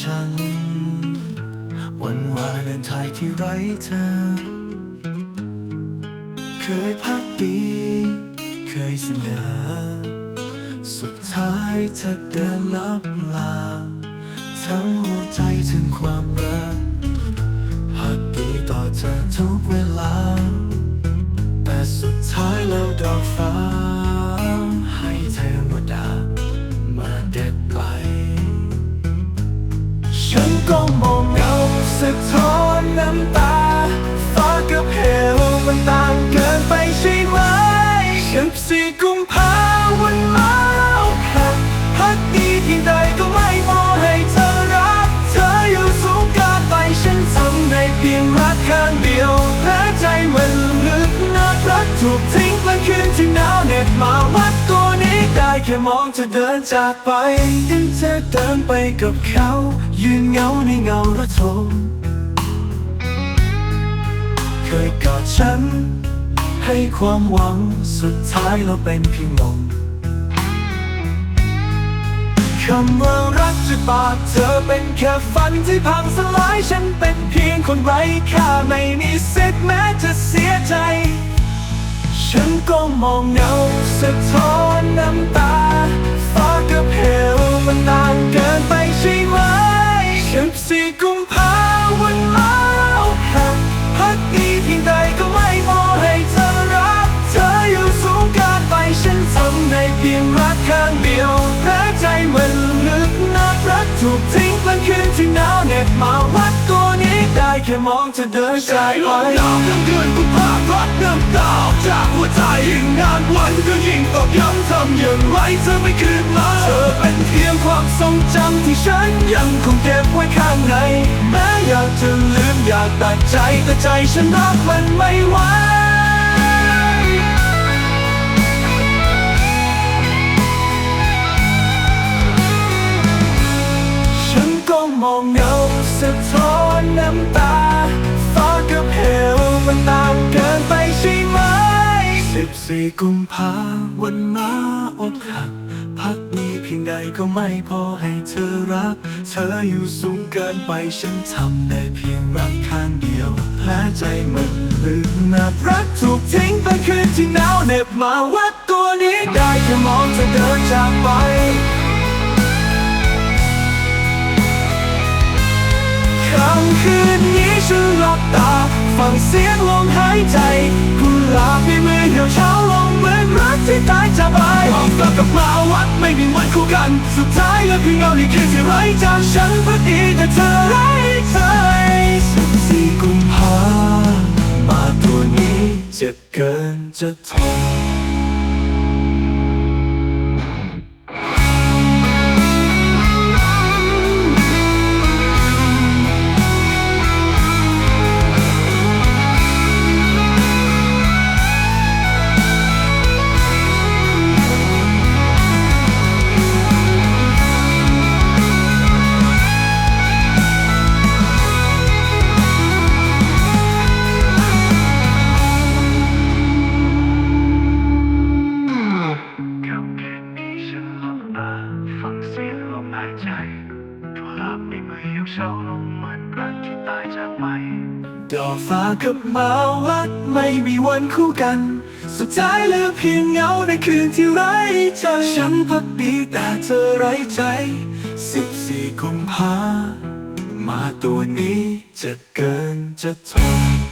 ฉัน วันวาเลนไทน์ที่ไร้เธอ เคยพักปีเคยเสนอสุดท้ายเธอเดินลับลา ทั้งหัวใจถึงความรักพักปีต่อเธอทุกเวลา แต่สุดท้ายแล้วดอกฟ้า น้ำตาฟ้ากับเหวมันต่างเกินไปใช่ไหมสิบสี่กุมภาวันมาอกหักพักดีเพียงใดก็ไม่มอให้เธอรัก เธออยู่สูงเกินไปฉันทำได้เพียงรักข้างเดียวแพ้ใจมันลึกนักรักถูกทิ้งกลางคืนที่หนาวเหน็บมาวัดตัวนี้ได้แค่มองเธอเดินจากไปเห็นเธอเดินไปกับเขา ยืนเงาในเงาระทม เคยกอดฉัน ให้ความหวังสุดท้ายเราเป็นเพียงลมคำว่ารักจากปากเธอเป็นแค่ฝันที่พังสลายฉันเป็นเพียงคนไร้ค่าไม่มีสิทธิ์แม้จะเสียใจ ฉันก็มองเงาสะท้อนน้ำตาฟ้ากับเห ทิ้งกลางคืนที่หนาวเหน็บมาวัดตัวนี้ได้แค่มองเธอเดินจากไปดาวทั้งเดือนกุมภาพันธ์น้ำตาอจากหัวใจยิ่งนานวันก็ยิ่งตอกย้ำทำอย่างไรเธอไม่คืนมาเธอเป็นเพียงความทรงจำที่ฉันยังคงเก็บไว้ข้างในแม้อยากจะลืมอยากตัดใจแต่ใจฉันรักมันไม่ไหว สี่กุมภาวันมาอกหัก พักดีเพียงใดก็ไม่พอให้เธอรัก เธออยู่สูงเกินไปฉันทำได้เพียงรักข้างเดียวแพ้ใจมันลืมนับรักถูกทิ้งไปคืนที่หนาวเหน็บมาวัดตัวนี้ได้แค่มองเธอเดินจากไปค่ำคืนนี้ฉันหลับตา ฟังเสียงลมหายใจกุหลาบในมือเหี่ยวเช้าลงเหมือนรักที่ตายจากไปความกลับกับมาวัดไม่มีวันคู่กัน สุดท้ายก็คือเงาในคืนที่ไร้จากฉันพักดีแต่เธอไร้ใจสิบสี่กุมภามาตัวนี้เจ็บเกินจะทน งเหมือนรักที่ตายจากไป ดอกฟ้ากับมาวัดไม่มีวันคู่กัน สุดท้ายเหลือเพียงเงาในคืนที่ไร้ใจฉันพักดีแต่เธอไร้ใจ สิบสี่กุมภามาตัวนี้จะเกินจะทน